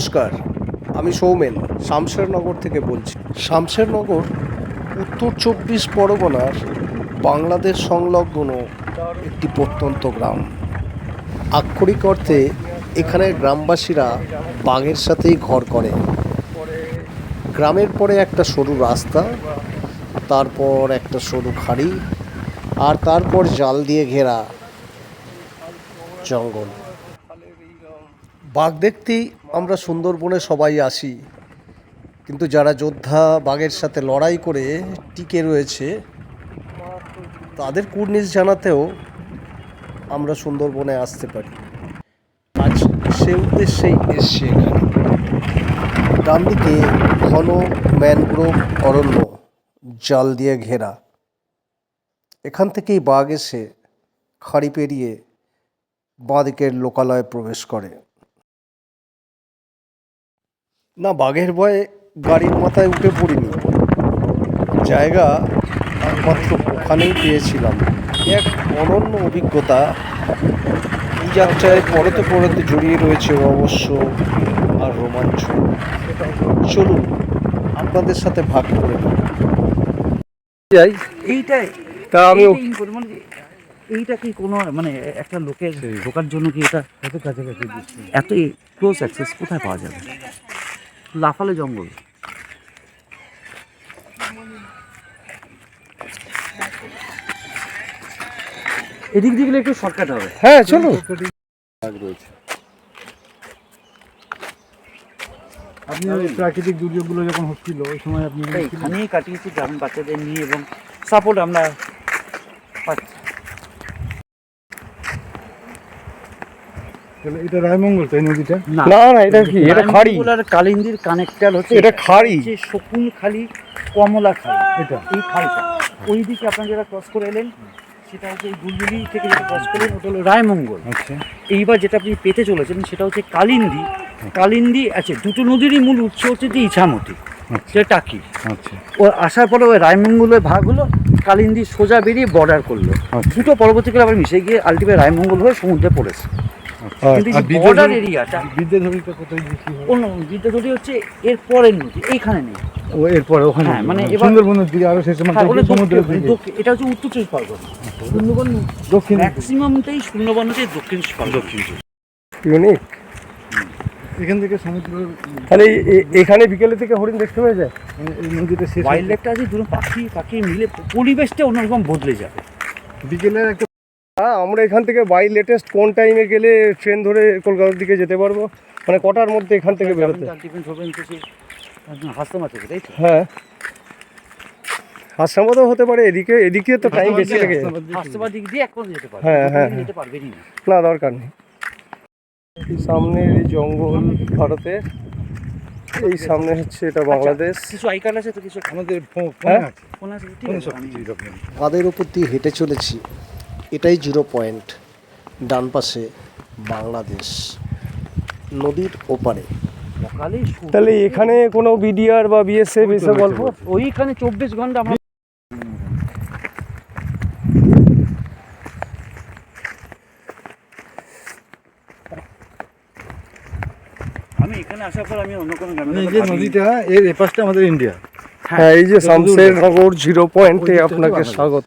নমস্কার, আমি সৌমেন, শামশেরনগর থেকে বলছি। শামশেরনগর, উত্তর চব্বিশ পরগনার বাংলাদেশ সংলগ্ন একটি প্রত্যন্ত গ্রাম। আক্ষরিক অর্থে এখানের গ্রামবাসীরা বাঘের সাথেই ঘর করে। গ্রামের পরে একটা সরু রাস্তা, তারপর একটা সরু খাড়ি, আর তারপর জাল দিয়ে ঘেরা জঙ্গল। বাঘ দেখতেই আমরা সুন্দরবনে সবাই আসি, কিন্তু যারা যোদ্ধা বাঘের সাথে লড়াই করে টিকে রয়েছে, তাদের কুর্নিশ জানাতেও আমরা সুন্দরবনে আসতে পারি। আজ সে উদ্দেশ্যেই এসছে এখানে। ডান দিকে ঘন ম্যানগ্রোভ অরণ্য, জাল দিয়ে ঘেরা। এখান থেকেই বাঘ এসে খাড়ি পেরিয়ে বাঁদিকের লোকালয়ে প্রবেশ করে। না বাঘের ভয়ে গাড়ির মাথায় উঠে পড়িনি। জায়গা একমাত্র ওখানেই পেয়েছিলাম। এক অনন্য অভিজ্ঞতা। এই যাত্রায় পরতে পরতে জড়িয়ে রয়েছে অবশ্য আর রোমাঞ্চ। চলুন আপনাদের সাথে ভাগ করে নিই। যাই। এইটাই। তা আমি মানে এইটা কি কোনো মানে একটা লোকের ঢোকার জন্য কি এটা এত কাছাকাছি? এত ক্লোজ অ্যাক্সেস কোথায় পাওয়া যাবে? লাফালে জঙ্গল। এদিক দিয়ে গেলে একটু শর্টকাট হবে। হ্যাঁ চলুন। আপনি ওই প্রাকৃতিক দুর্যোগগুলো যখন হচ্ছিল ওই সময় আপনি এখানেই কাটিয়েছি গ্রাম বাচ্চাদের নিয়ে এবং সাপোর্ট আমরা পাচ্ছি। এটা রায়মঙ্গল তাই নদীটা? না। না এটা কি? এটা খাড়ি। আর কালিন্দির কানেক্টার হচ্ছে এটা খাড়ি। যে শকুন খালি কমলা খালি। এটা। এই খালটা ওই দিকে আপনারা যারা ক্রস করে এলেন সেটা হচ্ছে এই গুলগুলি থেকে যেটা ক্রস করলেন ওটা হলো রায়মঙ্গল। আচ্ছা। এইবার যেটা আপনি পেতে চলেছেন সেটা হচ্ছে কালিন্দি। কালিন্দি আছে দুটো নদীরই মূল উৎস হচ্ছে যে ইছামতি যেটা টাকি। আচ্ছা। ও আসার পরে ওই রায়মঙ্গলের ভাগ হলো কালিন্দি সোজা বেরিয়ে বর্ডার করল। আচ্ছা। দুটো পরবর্তীকালে আবার মিশে গিয়ে আলটিমেট রায়মঙ্গল হয়ে সমুদ্রে পড়েছে। বর্ডার বিদ্যাধরী- এরিয়াটা বিদ্যাধরীটা কোথায় বেশি অন্য বিদ্যাধরী হচ্ছে এর পরের নদী এইখানে নেই। ও এরপরে ওখানে হ্যাঁ, মানে মানে সুন্দরবনের দিকে আরও শেষে হ্যাঁ, মানে সমুদ্রের দিকে। এটা হচ্ছে উত্তর চব্বিশ পরগনা। সুন্দরবন দক্ষিণ ম্যাক্সিমামটাই সুন্দরবন হচ্ছে দক্ষিণ দক্ষিণ ইউনিক এখান থেকে তাহলে এ- এখানে বিকেলে থেকে হরিণ দেখতে পেয়ে যায়? এই নদীটা শেষ ওয়াইল্ড লাইফটা আছে দুটো পাখি পাখি মিলে পরিবেশটা অন্যরকম বদলে যাবে। বিকেলের একটা হ্যাঁ আমরা এখান থেকে বাই লেটেস্ট কোন টাইমে গেলে ট্রেন ধরে কলকাতার দিকে যেতে পারব? মানে কটার মধ্যে এখান থেকে বেরোতে? ডিফেন্স হবে থেকে হাসতামা থেকে তাই তো? হ্যাঁ। হাসামতো হতে পারে এদিকে এদিকে তো টাইম বেশি লাগে। হ্যাঁ, হ্যাঁ, পারবেনই না। না দরকার নেই। সামনে এই জঙ্গল ভারতে এই সামনে হচ্ছে এটা বাংলাদেশ। কিছু আই আছে তো কিছু? আমাদের ফো- হ্যাঁ? আছে। ফোন ফোনে কাদের উপর দিয়ে হেঁটে চলেছি। এটাই জিরো পয়েন্ট। ডান পাশে বাংলাদেশ। নদীর ওপারে। তাহলে এখানে কোনো বিডিআর বা বিএসএফ এসে গল্প? ওইখানে চব্বিশ ঘণ্টা আমরা আমি এখানে আসার পর আমি অন্য কোনো গ্রামে এই যে নদীটা এর এপাশটা আমাদের ইন্ডিয়া। হ্যাঁ। এই যে শামসের নগর জিরো পয়েন্টে আপনাকে স্বাগত।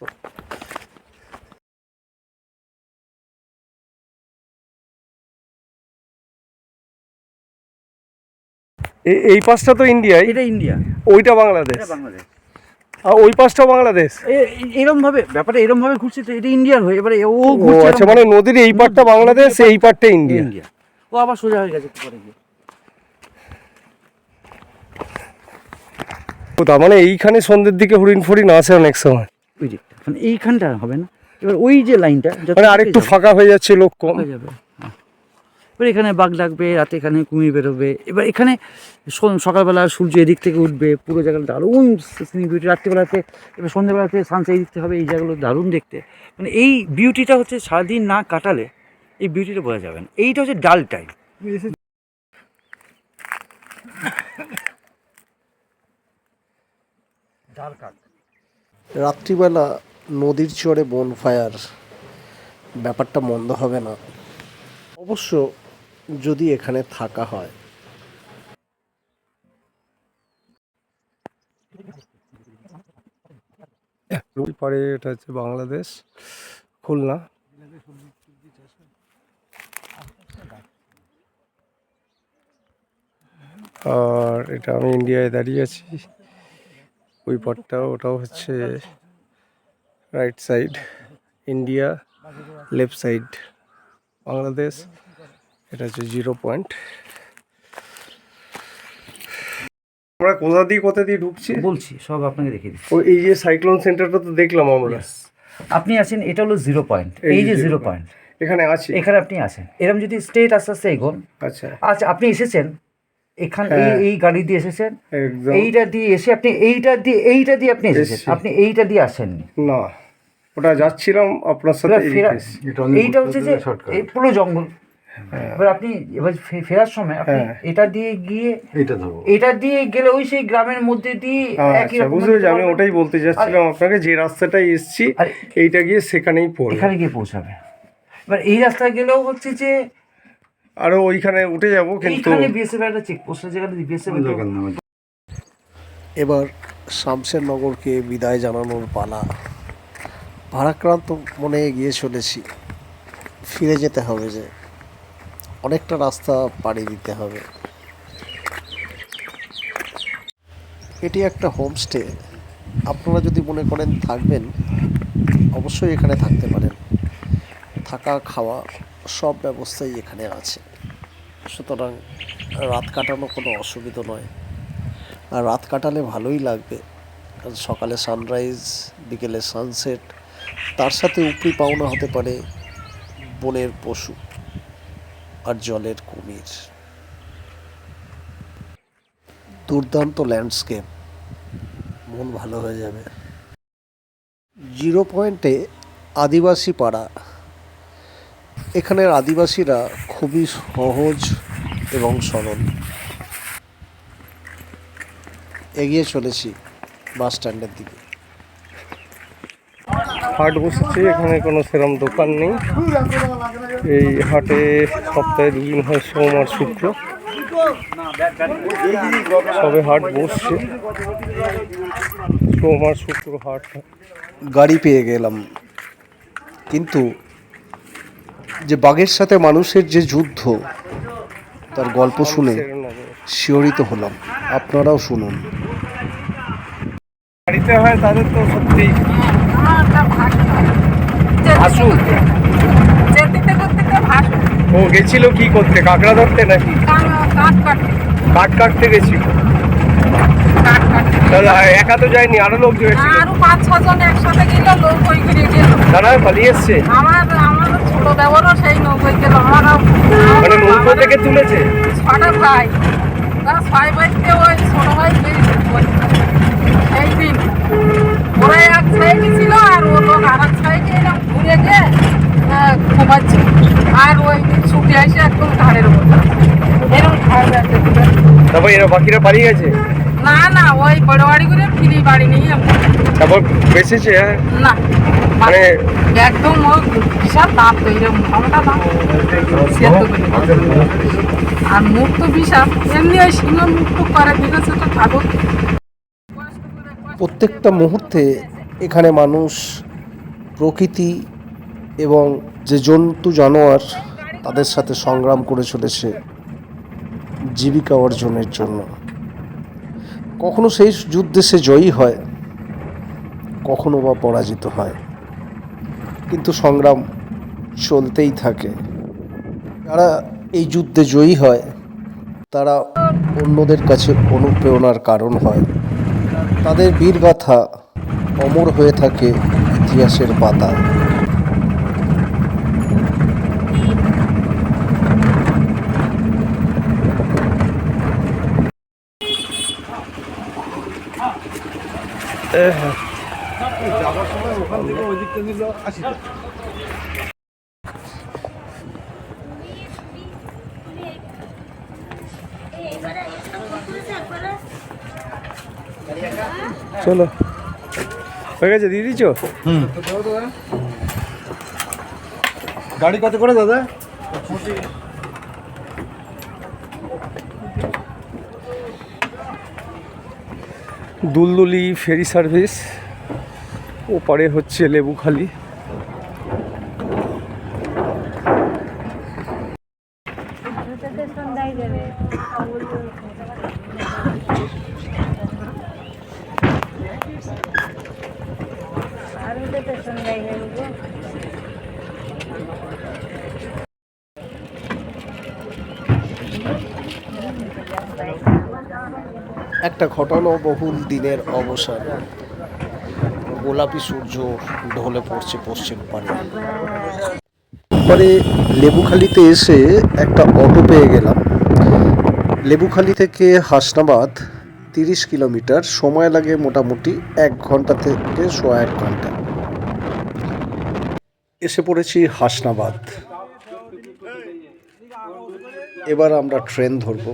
এই পাশটা তো ইন্ডিয়াই এটা ইন্ডিয়া। ওইটা বাংলাদেশ। এটা বাংলাদেশ। আর ওই পাশটা বাংলাদেশ? এরকম ভাবে ব্যাপারটা এরকম ভাবে ঘুরছে তো এটা ইন্ডিয়ার হয়ে এবারে ও ঘুরছে আচ্ছা মানে নদীর এই পাটটা বাংলাদেশ এই পাটটা ইন্ডিয়া। ইন্ডিয়া। ও আবার সোজা হয়ে গেছে পরে গিয়ে। ও তার মানে এইখানে সন্ধ্যের দিকে হরিণ ফরিণ আসে অনেক সময়। ওই দিকটা মানে এইখানটা হবে না? এবার ওই যে লাইনটা মানে আরেকটু ফাঁকা হয়ে যাচ্ছে লোক কম। হয়ে যাবে। এবার এখানে বাঘ ডাকবে রাতে এখানে কুমির বেরোবে। এবার এখানে সকালবেলা সূর্য এদিক থেকে উঠবে পুরো জায়গাটা দারুণ সিনিক বিউটি রাত্রিবেলাতে এবার সন্ধ্যেবেলাতে সানসেট দিকতে হবে এই জায়গাগুলো দারুণ দেখতে। মানে এই বিউটিটা হচ্ছে সারাদিন না কাটালে এই বিউটিটা বোঝা যাবে না। এইটা হচ্ছে ডাল টাইম। রাত্রিবেলা নদীর চরে বন ফায়ার ব্যাপারটা মন্দ হবে না। অবশ্য যদি এখানে থাকা হয়। পরে এটা হচ্ছে বাংলাদেশ, খুলনা। আর এটা আমি ইন্ডিয়ায় দাঁড়িয়ে আছি। ওই পটটা ওটাও হচ্ছে right side India left side Bangladesh. এটা হচ্ছে জিরো পয়েন্ট আমরা কোথা দিয়ে কোথা দিয়ে ঢুকছি? বলছি সব আপনাকে দেখিয়ে দিচ্ছি। ও এই যে সাইক্লোন সেন্টারটা তো দেখলাম আমরা। আপনি আছেন এটা হলো জিরো পয়েন্ট এই যে জিরো পয়েন্ট এখানে আছে। এখানে আপনি আছেন। এরকম যদি স্টেট আস্তে আস্তে এগোন। আচ্ছা। আচ্ছা আপনি এসেছেন। এখান এই হ্যাঁ। এই গাড়ি দিয়ে এসেছেন। একদম। এইটা দিয়ে এসে আপনি এইটা দিয়ে এইটা দিয়ে আপনি এসেছেন। আপনি এইটা দিয়ে আসেননি। না ওটা যাচ্ছিলাম আপনার সাথে। এইটা হচ্ছে যে এই পুরো জঙ্গল এবার আপনি এবার ফেরার সময় আপনি হ্যাঁ। এটা দিয়ে গিয়ে এটা ধরো এটা দিয়ে গেলে ওই সেই গ্রামের মধ্যে দিয়ে একই আচ্ছা রকম বুঝতে পেরেছি আমি ওটাই বলতে যাচ্ছিলাম আপনাকে যে রাস্তাটাই এসছি এইটা গিয়ে সেখানেই পড়বে। এখানে গিয়ে পৌঁছাবে। এবার এই রাস্তায় গেলেও হচ্ছে যে আরও ওইখানে উঠে যাব কিন্তু এইখানে বিএসএফ একটা এবার শামশেরনগরকে বিদায় জানানোর পালা। ভারাক্রান্ত মনে এগিয়ে চলেছি। ফিরে যেতে হবে যে অনেকটা রাস্তা পাড়ি দিতে হবে। এটি একটা হোমস্টে। আপনারা যদি মনে করেন থাকবেন, অবশ্যই এখানে থাকতে পারেন। থাকা, খাওয়া সব ব্যবস্থাই এখানে আছে। সুতরাং রাত কাটানো কোনো অসুবিধা নয়। আর রাত কাটালে ভালোই লাগবে। কারণ সকালে সানরাইজ, বিকেলে সানসেট, তার সাথে উপরি পাওনা হতে পারে বনের পশু। আর জলের কুমির। দুর্দান্ত ল্যান্ডস্কেপ মন ভালো হয়ে যাবে। জিরো পয়েন্টে আদিবাসী পাড়া। এখানের আদিবাসীরা খুবই সহজ এবং সরল। এগিয়ে চলেছি বাস স্ট্যান্ডের দিকে। হাট বসেছে এখানে কোনো সেরম দোকান নেই। এই হাটে সপ্তাহে দুদিন হয় সোম আর শুক্র। সবে হাট বসছে। সোম আর শুক্র হাট। গাড়ি পেয়ে গেলাম। কিন্তু যে বাঘের সাথে মানুষের যে যুদ্ধ তার গল্প শুনে শিহরিত হলাম। আপনারাও শুনুন। গাড়িতে হয় তাদের তো সত্যি ভাসু যেতে করতে ভাসু ও গেছিল কি করতে? কাঁকড়া ধরতে নাকি? কাঠ কাটতে গেছিল। তাহলে একা তো যায়নি আরও লোক গেছিল আরও পাঁচ ছজন একসাথে গেল নৌকোই করে গেল। তারা পালিয়ে এসছে? আমার আমার ছোট দেবরও সেই নৌকোই গেল আমার মানে নৌকো থেকে তুলেছে? ছটা ভাই। তারা ছয় ভাইকে ওই ছোট ভাই এক সাইডে ছিল আর ও লোক আর এক সাইডে এরকম ঘুরে গিয়ে আহ, ঘুমাচ্ছে। আর ওই ছুটে এসে একদম ঘাড়ের উপর। এরকম ঘাড় তারপর এরা বাকিরা পালিয়ে গেছে? না না ওই বড় বাড়ি করে ফিরি বাড়ি নেই তারপর বেঁচেছে হ্যাঁ? না। মানে একদম ও বিশাল দাঁত তো এরকম মোটা দাঁত। আর মুখ তো বিশাল। এমনি ওই সিংহ মুখ টুক করে দিয়েছে তো ঠাকুর। প্রত্যেকটা মুহূর্তে এখানে মানুষ প্রকৃতি এবং যে জন্তু জানোয়ার তাদের সাথে সংগ্রাম করে চলেছে জীবিকা অর্জনের জন্য। কখনো সেই যুদ্ধে সে জয়ী হয়, কখনো বা পরাজিত হয়। কিন্তু সংগ্রাম চলতেই থাকে। যারা এই যুদ্ধে জয়ী হয়, তারা অন্যদের কাছে অনুপ্রেরণার কারণ হয়। তাদের বীরগাথা অমর হয়ে থাকে ইতিহাসের টাকা চলো হয়ে গেছে দিয়ে দিচ্ছ গাড়ি কত করে দাদা? দুলদুলি ফেরি সার্ভিস ওপারে হচ্ছে লেবুখালি। একটা ঘটনা বহুল দিনের অবসান। গোলাপি সূর্য ঢলে পড়ছে পশ্চিম পারে পরে লেবুখালিতে এসে একটা অটো পেয়ে গেলাম। লেবুখালি থেকে হাসনাবাদ তিরিশ কিলোমিটার, সময় লাগে মোটামুটি এক ঘণ্টা থেকে সোয়া এক ঘণ্টা। এসে পড়েছি হাসনাবাদ। এবার আমরা ট্রেন ধরবো।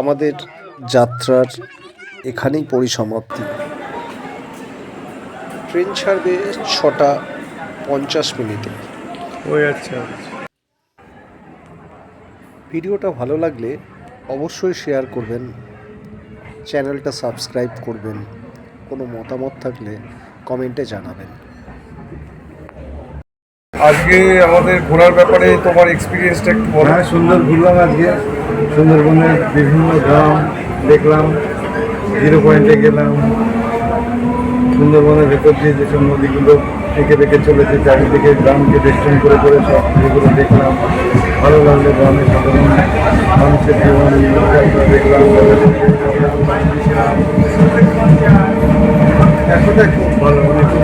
আমাদের যাত্রার এখানেই পরিসমাপ্তি। ট্রেন ছাড়বে ছটা পঞ্চাশ মিনিটে। ওই আচ্ছা ভিডিওটা ভালো লাগলে অবশ্যই শেয়ার করবেন চ্যানেলটা সাবস্ক্রাইব করবেন কোনো মতামত থাকলে কমেন্টে জানাবেন। আজকে আমাদের ঘোরার ব্যাপারে তোমার এক্সপিরিয়েন্সটা একটু বলো। হ্যাঁ সুন্দর ঘুরলাম আজকে। সুন্দরবনের বিভিন্ন গ্রাম দেখলাম জিরো পয়েন্টে গেলাম। সুন্দরবনের ভেতর দিয়ে যেসব নদীগুলো এঁকে বেঁকে চলেছে, চারিদিকে গ্রামকে বেষ্টন করে করে সব যেগুলো দেখলাম। ভালো লাগল গ্রামের সাধারণ মানুষের জীবন দেখলাম খুব ভালো মানে খুব